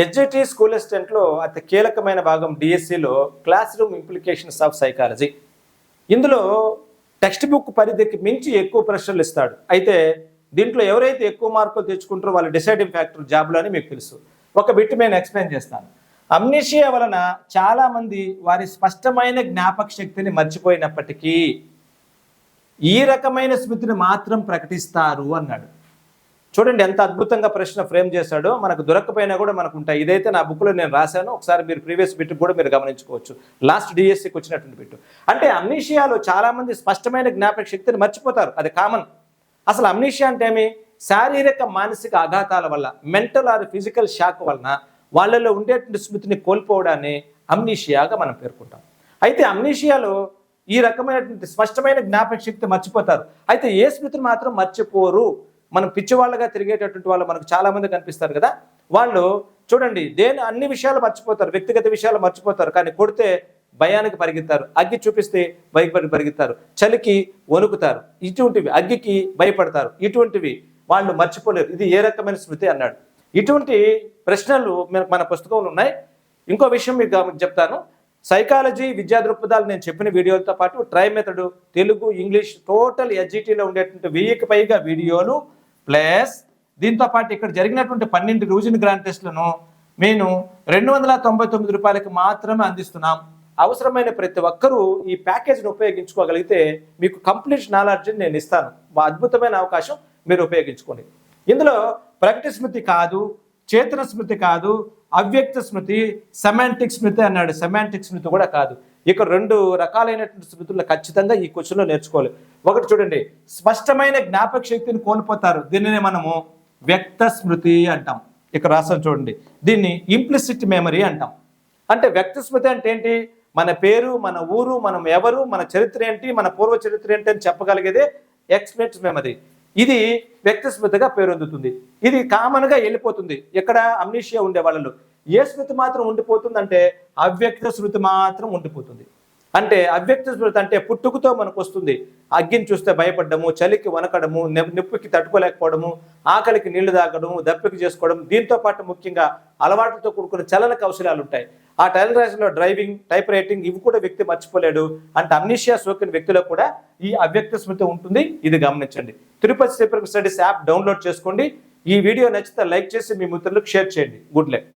SGT school అసిస్టెంట్లో అతి కీలకమైన భాగం డిఎస్సిలో class room implications of psychology. ఇందులో టెక్స్ట్ బుక్ పరిధికి మించి ఎక్కువ ప్రశ్నలు ఇస్తాడు. అయితే దీంట్లో ఎవరైతే ఎక్కువ మార్కులు తెచ్చుకుంటారో వాళ్ళ డిసైడింగ్ ఫ్యాక్టర్ జాబ్లో అని మీకు తెలుసు. ఒక బిట్ నేను ఎక్స్ప్లెయిన్ చేస్తాను. అమ్నిషియా వలన చాలామంది వారి స్పష్టమైన జ్ఞాపక శక్తిని మర్చిపోయినప్పటికీ ఈ రకమైన స్మృతిని మాత్రం ప్రకటిస్తారు అన్నాడు. చూడండి ఎంత అద్భుతంగా ప్రశ్న ఫ్రేమ్ చేశాడో. మనకు దొరకకపోయినా కూడా మనకు ఉంటాయి. ఇదైతే నా బుక్లో నేను రాశాను. ఒకసారి మీరు ప్రీవియస్ బిట్ కూడా మీరు గమనించుకోవచ్చు. లాస్ట్ డిఎస్సికి వచ్చినటువంటి బిట్టు అంటే అమ్నీషియాలో చాలామంది స్పష్టమైన జ్ఞాపక శక్తిని మర్చిపోతారు. అది కామన్. అసలు అమ్నీషియా అంటే ఏమి? శారీరక మానసిక ఆఘాతాల వల్ల మెంటల్ ఆర్ ఫిజికల్ షాక్ వలన వాళ్ళలో ఉండేటువంటి స్మృతిని కోల్పోవడాన్ని అమ్నీషియాగా మనం పేర్కొంటాం. అయితే అమ్నీషియాలో ఈ రకమైనటువంటి స్పష్టమైన జ్ఞాపక శక్తి మర్చిపోతారు. అయితే ఏ స్మృతిని మాత్రం మర్చిపోరు. మనం పిచ్చివాళ్ళగా తిరిగేటటువంటి వాళ్ళు మనకు చాలామంది కనిపిస్తారు కదా. వాళ్ళు చూడండి దేని అన్ని విషయాలు మర్చిపోతారు వ్యక్తిగత విషయాలు మర్చిపోతారు కానీ కొడితే భయానికి పరిగెత్తారు అగ్గి చూపిస్తే భయపడి పరిగెత్తారు చలికి వణుకుతారు ఇటువంటివి అగ్గికి భయపడతారు ఇటువంటివి వాళ్ళు మర్చిపోలేరు. ఇది ఏ రకమైన స్మృతి అన్నాడు. ఇటువంటి ప్రశ్నలు మన- పుస్తకంలో ఉన్నాయి. ఇంకో విషయం మీకు చెప్తాను. సైకాలజీ విద్యా దృక్పథాలు నేను చెప్పిన వీడియోలతో పాటు try method Telugu English total ఎస్జిటీలో ఉండేటువంటి వెయ్యికి పైగా వీడియోలు ప్లస్ దీంతో పాటు ఇక్కడ జరిగినటువంటి పన్నెండు రూజిన్ గ్రాండ్ టెస్ట్లను రెండు వందల తొంభై తొమ్మిది రూపాయలకు మాత్రమే అందిస్తున్నాం. అవసరమైన ప్రతి ఒక్కరూ ఈ ప్యాకేజ్ని ఉపయోగించుకోగలిగితే మీకు కంప్లీట్ నాలెడ్జ్ని నేను ఇస్తాను. మా అద్భుతమైన అవకాశం మీరు ఉపయోగించుకోండి. ఇందులో ప్రకటి స్మృతి కాదు చేతన స్మృతి కాదు అవ్యక్త స్మృతి సెమాంటిక్ స్మృతి అన్నాడు. సెమాంటిక్ స్మృతి కూడా కాదు. ఇక రెండు రకాలైనటువంటి స్మృతులు ఖచ్చితంగా ఈ క్వశ్చన్లో నేర్చుకోవాలి. ఒకటి చూడండి స్పష్టమైన జ్ఞాపక శక్తిని కోల్పోతారు. దీనిని మనము వ్యక్త స్మృతి అంటాం. ఇక్కడ రాసాను చూడండి దీన్ని ఇంప్లిసిట్ మెమరీ అంటాం. అంటే వ్యక్తి స్మృతి అంటే ఏంటి? మన పేరు మన ఊరు మనం ఎవరు మన చరిత్ర ఏంటి మన పూర్వ చరిత్ర ఏంటి అని చెప్పగలిగేదే ఎక్స్పెక్ట్ మెమరీ ఇది వ్యక్తి స్మృతిగా పేరొందుతుంది. ఇది కామన్గా వెళ్ళిపోతుంది. ఎక్కడ? అమ్నీషియా ఉండే వాళ్ళు ఏ స్మృతి మాత్రం ఉండిపోతుంది అంటే అవ్యక్త స్మృతి మాత్రం ఉండిపోతుంది. అంటే అవ్యక్త స్మృతి అంటే పుట్టుకతో మనకు వస్తుంది అగ్గిని చూస్తే భయపడము చలికి వనకడము నొప్పికి తట్టుకోలేకపోవడము ఆకలికి నీళ్ళు తాగడము దప్పికి చేసుకోవడం దీంతో పాటు ముఖ్యంగా అలవాట్లతో కూడుకున్న చలన కౌశలాలు ఉంటాయి ఆ టైలరేషన్లో డ్రైవింగ్ టైప్ రైటింగ్ ఇవి కూడా వ్యక్తి మర్చిపోలేడు. అంటే అమ్నిషియా సోకిన వ్యక్తిలో కూడా ఈ అవ్యక్త స్మృతి ఉంటుంది. ఇది గమనించండి. తిరుపతి స్టడీస్ యాప్ డౌన్లోడ్ చేసుకోండి. ఈ వీడియో నచ్చితే లైక్ చేసి మీ మిత్రులకు షేర్ చేయండి. Good luck.